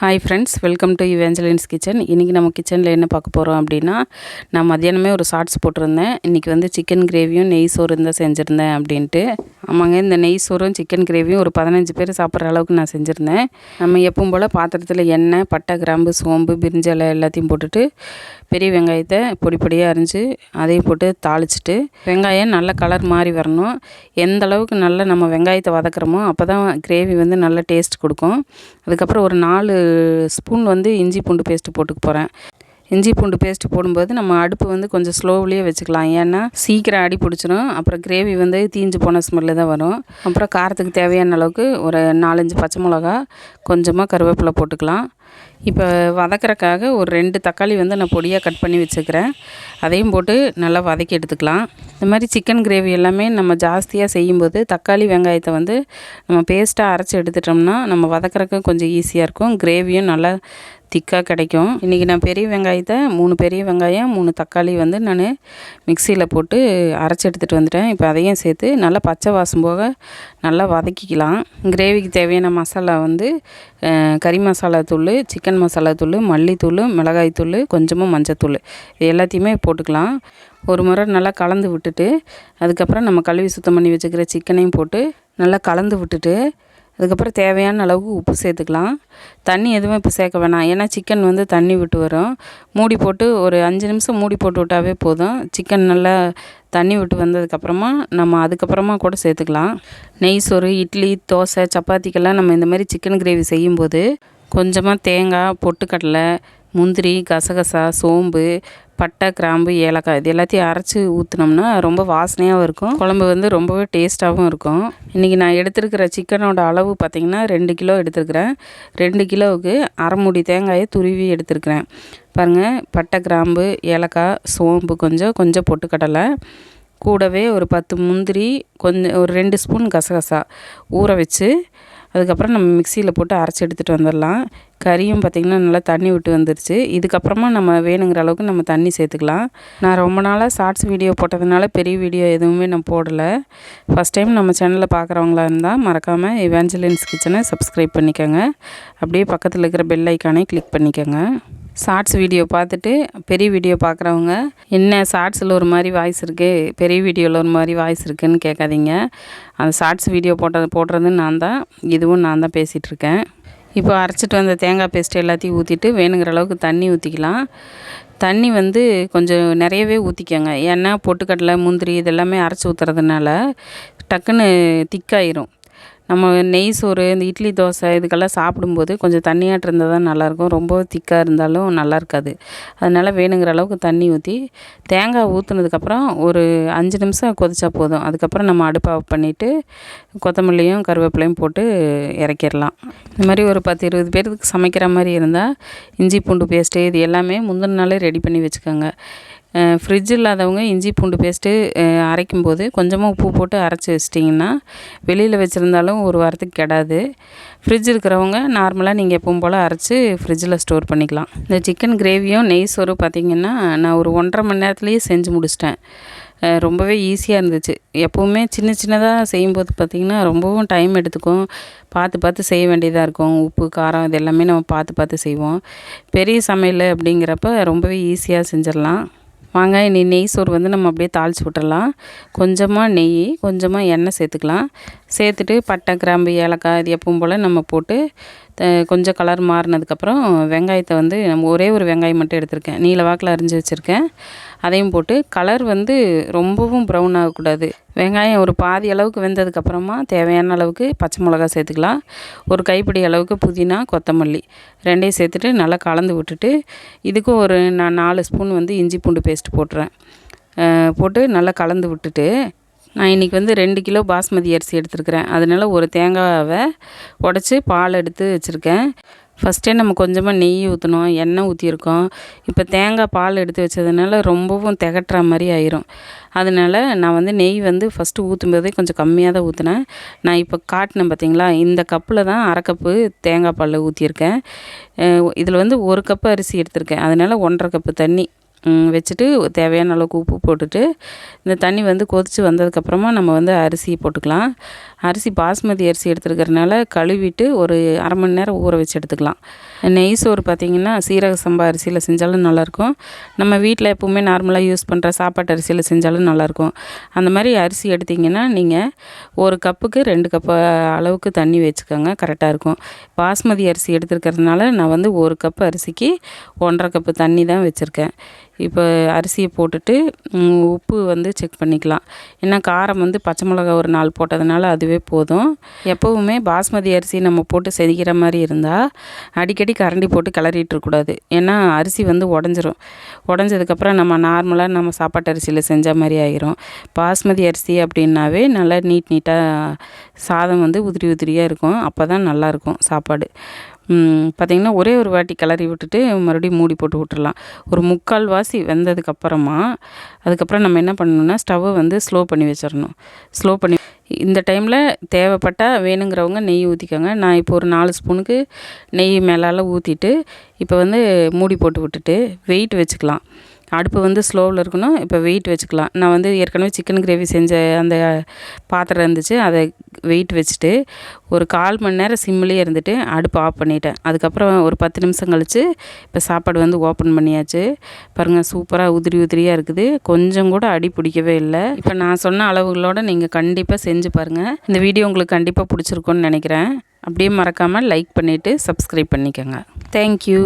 Hi friends welcome to Evangeline's kitchen இன்றைக்கி நம்ம கிச்சனில் என்ன பார்க்க போகிறோம் அப்படின்னா நான் மத்தியானமே ஒரு ஷார்ட்ஸ் போட்டிருந்தேன். இன்றைக்கி வந்து சிக்கன் கிரேவியும் நெய் சோறு இருந்தால் செஞ்சுருந்தேன் அப்படின்ட்டு. ஆமாங்க இந்த நெய் சோறும் சிக்கன் கிரேவியும் ஒரு பதினஞ்சு பேர் சாப்பிட்ற அளவுக்கு நான் செஞ்சுருந்தேன். நம்ம எப்பவும் போல் பாத்திரத்தில் எண்ணெய் பட்டை கிராம்பு சோம்பு பிரிஞ்சலை எல்லாத்தையும் போட்டுட்டு பெரிய வெங்காயத்தை பொடி பொடியாக அரிஞ்சு அதையும் போட்டு தாளிச்சிட்டு வெங்காயம் நல்ல கலர் மாறி வரணும். எந்த அளவுக்கு நல்லா நம்ம வெங்காயத்தை வதக்குறோமோ அப்போ தான் கிரேவி வந்து நல்ல டேஸ்ட் கொடுக்கும். அதுக்கப்புறம் ஒரு நாலு ஸ்பூன் வந்து இஞ்சி பூண்டு பேஸ்ட்டு போட்டுக்க போகிறேன் இஞ்சி பூண்டு பேஸ்ட்டு போடும்போது நம்ம அடுப்பு வந்து கொஞ்சம் ஸ்லோவிலேயே வச்சுக்கலாம். ஏன்னா சீக்கிரம் அடி பிடிச்சிரும். அப்புறம் கிரேவி வந்து தீஞ்சு போன ஸ்மெல்லு தான் வரும். அப்புறம் காரத்துக்கு தேவையான அளவுக்கு ஒரு நாலஞ்சு பச்சை மிளகா கொஞ்சமாக கருவேப்பிலை போட்டுக்கலாம். இப்போ வதக்கிறக்காக ஒரு ரெண்டு தக்காளி வந்து நான் பொடியாக கட் பண்ணி வச்சுக்கிறேன். அதையும் போட்டு நல்லா வதக்கி எடுத்துக்கலாம். இந்த மாதிரி சிக்கன் கிரேவி எல்லாமே நம்ம ஜாஸ்தியாக செய்யும்போது தக்காளி வெங்காயத்தை வந்து நம்ம பேஸ்ட்டாக அரைச்சி எடுத்துட்டோம்னா நம்ம வதக்கிறக்கு கொஞ்சம் ஈஸியாக இருக்கும். கிரேவியும் நல்லா திக்காக கிடைக்கும். இன்றைக்கி நான் பெரிய வெங்காயத்தை மூணு பெரிய வெங்காயம் மூணு தக்காளி வந்து நான் மிக்சியில் போட்டு அரைச்சி எடுத்துகிட்டு வந்துட்டேன். இப்போ அதையும் சேர்த்து நல்லா பச்சை வாசம் போக நல்லா வதக்கிக்கலாம். கிரேவிக்கு தேவையான மசாலா வந்து கறி மசாலா தூள் சிக்கன் மசாலா தூள் மல்லித்தூள் மிளகாய் தூள் கொஞ்சமாக மஞ்சத்தூள் இது எல்லாத்தையுமே போட்டுக்கலாம். ஒரு முறை நல்லா கலந்து விட்டுட்டு அதுக்கப்புறம் நம்ம கழுவி சுத்தம் பண்ணி வச்சுக்கிற சிக்கனையும் போட்டு நல்லா கலந்து விட்டுட்டு அதுக்கப்புறம் தேவையான அளவுக்கு உப்பு சேர்த்துக்கலாம். தண்ணி எதுவும் இப்போ சேர்க்க வேணாம். ஏன்னா சிக்கன் வந்து தண்ணி விட்டு வரும். மூடி போட்டு ஒரு அஞ்சு நிமிஷம் மூடி போட்டு விட்டாவே போதும். சிக்கன் நல்லா தண்ணி விட்டு வந்ததுக்கப்புறமா நம்ம அதுக்கப்புறமா கூட சேர்த்துக்கலாம். நெய் சோறு இட்லி தோசை சப்பாத்திக்கெல்லாம் நம்ம இந்த மாதிரி சிக்கன் கிரேவி செய்யும்போது கொஞ்சமாக தேங்காய் பொட்டுக்கடலை முந்திரி கசகசா சோம்பு பட்டை கிராம்பு ஏலக்காய் இது எல்லாத்தையும் அரைச்சி ஊற்றினோம்னா ரொம்ப வாசனையாகவும் இருக்கும். குழம்பு வந்து ரொம்பவே டேஸ்ட்டாகவும் இருக்கும். இன்றைக்கி நான் எடுத்துருக்கிற சிக்கனோட அளவு பார்த்திங்கன்னா ரெண்டு கிலோ எடுத்துருக்கிறேன். ரெண்டு கிலோவுக்கு அரை மூடி தேங்காயை துருவி எடுத்துருக்கிறேன். பாருங்கள் பட்டை கிராம்பு ஏலக்காய் சோம்பு கொஞ்சம் கொஞ்சம் பொட்டுக்கடலை. கூடவே ஒரு பத்து முந்திரி கொஞ்சம் ஒரு ரெண்டு ஸ்பூன் கசகசா ஊற வச்சு அதுக்கப்புறம் நம்ம மிக்சியில் போட்டு அரைச்சி எடுத்துகிட்டு வந்துடலாம். கறியும் பார்த்திங்கன்னா நல்லா தண்ணி விட்டு வந்துருச்சு. இதுக்கப்புறமா நம்ம வேணுங்கிற அளவுக்கு நம்ம தண்ணி சேர்த்துக்கலாம். நான் ரொம்ப நாளாக ஷார்ட்ஸ் வீடியோ போட்டதுனால பெரிய வீடியோ எதுவுமே நான் போடலை. ஃபஸ்ட் டைம் நம்ம சேனலில் பார்க்குறவங்களா இருந்தால் மறக்காமல் இவாஞ்சலின்ஸ் கிச்சனை சப்ஸ்கிரைப் பண்ணிக்கோங்க. அப்படியே பக்கத்தில் இருக்கிற பெல் ஐக்கானே கிளிக் பண்ணிக்கோங்க. ஷார்ட்ஸ் வீடியோ பார்த்துட்டு பெரிய வீடியோ பார்க்குறவங்க என்ன ஷார்ட்ஸில் ஒரு மாதிரி வாய்ஸ் இருக்குது பெரிய வீடியோவில் ஒரு மாதிரி வாய்ஸ் இருக்குதுன்னு கேட்காதீங்க. அந்த ஷார்ட்ஸ் வீடியோ போட்டது போடுறது நான் தான். இதுவும் நான் தான் பேசிகிட்ருக்கேன் இப்போ அரைச்சிட்டு வந்த தேங்காய் பேஸ்ட்டு எல்லாத்தையும் ஊற்றிட்டு வேணுங்கிற அளவுக்கு தண்ணி ஊற்றிக்கலாம் தண்ணி வந்து கொஞ்சம் நிறையவே ஊற்றிக்கோங்க ஏன்னா பொட்டுக்கடலை முந்திரி இதெல்லாமே அரைச்சி ஊற்றுறதுனால டக்குன்னு திக்காயிரும் நம்ம நெய் சோறு இந்த இட்லி தோசை இதுக்கெல்லாம் சாப்பிடும்போது கொஞ்சம் தண்ணியாட்டு இருந்தால் தான் நல்லாயிருக்கும். ரொம்ப திக்காக இருந்தாலும் நல்லா இருக்காது அதனால் வேணுங்கிற அளவுக்கு தண்ணி ஊற்றி தேங்காய் ஊற்றுனதுக்கப்புறம் ஒரு அஞ்சு நிமிஷம் கொதிச்சா போதும். அதுக்கப்புறம் நம்ம அடுப்பை ஆஃப் பண்ணிவிட்டு கொத்தமல்லியும் கருவேப்பிலையும் போட்டு இறக்கிடலாம். இந்த மாதிரி ஒரு பத்து இருபது பேருக்கு சமைக்கிற மாதிரி இருந்தால் இஞ்சி பூண்டு பேஸ்ட்டு இது எல்லாமே முந்தின நாளே ரெடி பண்ணி வச்சுக்கோங்க. ஃப்ரிட்ஜ் இல்லாதவங்க இஞ்சி பூண்டு பேஸ்ட்டு அரைக்கும்போது கொஞ்சமாக உப்பு போட்டு அரைச்சி வச்சிட்டிங்கன்னா வெளியில் வச்சுருந்தாலும் ஒரு வாரத்துக்கு கெடாது. ஃப்ரிட்ஜ் இருக்கிறவங்க நார்மலாக நீங்கள் எப்பவும் போல் அரைச்சி ஃப்ரிட்ஜில் ஸ்டோர் பண்ணிக்கலாம். இந்த சிக்கன் கிரேவியும் நெய் சோறு பார்த்திங்கன்னா நான் ஒரு ஒன்றரை மணி நேரத்துலேயே செஞ்சு முடிச்சிட்டேன். ரொம்பவே ஈஸியாக இருந்துச்சு. எப்போவுமே சின்ன சின்னதாக செய்யும்போது பார்த்திங்கன்னா ரொம்பவும் டைம் எடுத்துக்கும். பார்த்து பார்த்து செய்ய வேண்டியதாக இருக்கும். உப்பு காரம் இது எல்லாமே நம்ம பார்த்து பார்த்து செய்வோம். பெரிய சமையல் அப்படிங்கிறப்ப ரொம்பவே ஈஸியாக செஞ்சிடலாம். வாங்க இனி நெய் சோறு வந்து நம்ம அப்படியே தாளித்து விட்டுடலாம் கொஞ்சமாக நெய் கொஞ்சமாக எண்ணெய் சேர்த்துக்கலாம். சேர்த்துட்டு பட்டை கிராம்பு ஏலக்காய் இது எப்பவும் போல் நம்ம போட்டு கொஞ்சம் கலர் மாறினதுக்கப்புறம் வெங்காயத்தை வந்து நம்ம ஒரே ஒரு வெங்காயம் மட்டும் எடுத்திருக்கேன். நீல வாக்கில் அரிஞ்சு வச்சுருக்கேன். அதையும் போட்டு கலர் வந்து ரொம்பவும் ப்ரௌன் ஆகக்கூடாது. வெங்காயம் ஒரு பாதி அளவுக்கு வெந்ததுக்கப்புறமா தேவையான அளவுக்கு பச்சை மிளகா சேர்த்துக்கலாம். ஒரு கைப்பிடி அளவுக்கு புதினா கொத்தமல்லி ரெண்டையும் சேர்த்துட்டு நல்லா கலந்து விட்டுட்டு இதுக்கும் ஒரு நான் நாலு ஸ்பூன் வந்து இஞ்சி பூண்டு பேஸ்ட் போட்டுறேன். போட்டு நல்லா கலந்து விட்டுட்டு நான் இன்றைக்கி வந்து ரெண்டு கிலோ பாஸ்மதி அரிசி எடுத்துருக்கிறேன். அதனால் ஒரு தேங்காவை உடச்சி பால் எடுத்து வச்சுருக்கேன். ஃபஸ்ட்டே நம்ம கொஞ்சமாக நெய் ஊற்றணும் எண்ணெய் ஊற்றிருக்கோம் இப்போ தேங்காய் பால் எடுத்து வச்சதுனால ரொம்பவும் திகட்டுற மாதிரி ஆயிரும். அதனால் நான் வந்து நெய் வந்து ஃபஸ்ட்டு ஊற்றும் போதே கொஞ்சம் கம்மியாக தான் ஊற்றினேன் நான் இப்போ காட்டினேன் பார்த்தீங்களா இந்த கப்பில் தான் அரை கப்பு தேங்காய் பால் ஊற்றியிருக்கேன் இதில் வந்து ஒரு கப்பு அரிசி எடுத்திருக்கேன். அதனால் ஒன்றரை கப்பு தண்ணி வச்சுட்டு தேவையான அளவுக்கு உப்பு போட்டுட்டு இந்த தண்ணி வந்து கொதித்து வந்ததுக்கப்புறமா நம்ம வந்து அரிசி போட்டுக்கலாம். அரிசி பாஸ்மதி அரிசி எடுத்துருக்கறனால கழுவிட்டு ஒரு அரை மணி நேரம் ஊற வச்சு எடுத்துக்கலாம். நெய் சோறு பார்த்திங்கன்னா சீரக சம்பா அரிசியில் செஞ்சாலும் நல்லாயிருக்கும். நம்ம வீட்டில் எப்போவுமே நார்மலாக யூஸ் பண்ணுற சாப்பாட்டு அரிசியில் செஞ்சாலும் நல்லாயிருக்கும். அந்த மாதிரி அரிசி எடுத்திங்கன்னா நீங்கள் ஒரு கப்புக்கு ரெண்டு கப்பு அளவுக்கு தண்ணி வச்சுக்கோங்க கரெக்டாக இருக்கும். பாஸ்மதி அரிசி எடுத்துருக்கறதுனால நான் வந்து ஒரு கப்பு அரிசிக்கு ஒன்றரை கப்பு தண்ணி தான் வச்சுருக்கேன். இப்போ அரிசியை போட்டுட்டு உப்பு வந்து செக் பண்ணிக்கலாம். ஏன்னா காரம் வந்து பச்சை மிளகா ஒரு நாள் போட்டதுனால அதுவே போதும். எப்போவுமே பாஸ்மதி அரிசி நம்ம போட்டு செதிக்கிற மாதிரி இருந்தால் அடிக்கடி கரண்டி போட்டு கிளறிட்டு இருக்கக்கூடாது ஏன்னா அரிசி வந்து உடஞ்சிரும். உடஞ்சதுக்கப்புறம் நம்ம நார்மலாக நம்ம சாப்பாட்டு அரிசியில் செஞ்ச மாதிரி ஆகிரும் பாஸ்மதி அரிசி அப்படின்னாவே நல்லா நீட் நீட்டாக சாதம் வந்து உதிரி உதிரியாக இருக்கும். அப்போ தான் நல்லாயிருக்கும் சாப்பாடு. பார்த்திங்கன்னா ஒரே ஒரு வாட்டி கிளறி விட்டுட்டு மறுபடியும் மூடி போட்டு விட்டுடலாம் ஒரு முக்கால் வாசி வெந்ததுக்கப்புறமா அதுக்கப்புறம் நம்ம என்ன பண்ணணும்னா ஸ்டவ்வை வந்து ஸ்லோ பண்ணி வச்சிடணும். ஸ்லோ பண்ணி இந்த டைமில் தேவைப்பட்டால் வேணுங்கிறவங்க நெய் ஊற்றிக்கோங்க நான் இப்போ ஒரு நாலு ஸ்பூனுக்கு நெய் மேலால் ஊற்றிட்டு இப்போ வந்து மூடி போட்டு விட்டுட்டு வெயிட் வச்சுக்கலாம். அடுப்பு வந்து ஸ்லோவில் இருக்கணும் இப்போ வெயிட் வச்சுக்கலாம். நான் வந்து ஏற்கனவே சிக்கன் கிரேவி செஞ்ச அந்த பாத்திரம் இருந்துச்சு அதை வெயிட் வச்சுட்டு ஒரு கால் மணி நேரம் சிம்மிலே இருந்துட்டு அடுப்பு ஆஃப் பண்ணிட்டேன். அதுக்கப்புறம் ஒரு பத்து நிமிஷம் கழித்து இப்போ சாப்பாடு வந்து ஓப்பன் பண்ணியாச்சு. பாருங்கள் சூப்பராக உதிரி உதிரியாக இருக்குது. கொஞ்சம் கூட அடி பிடிக்கவே இல்லை. இப்போ நான் சொன்ன அளவுகளோடு நீங்கள் கண்டிப்பாக செஞ்சு பாருங்கள் இந்த வீடியோ உங்களுக்கு கண்டிப்பாக பிடிச்சிருக்கும்னு நினைக்கிறேன். அப்படியே மறக்காமல் லைக் பண்ணிவிட்டு சப்ஸ்கிரைப் பண்ணிக்கோங்க. தேங்க்யூ.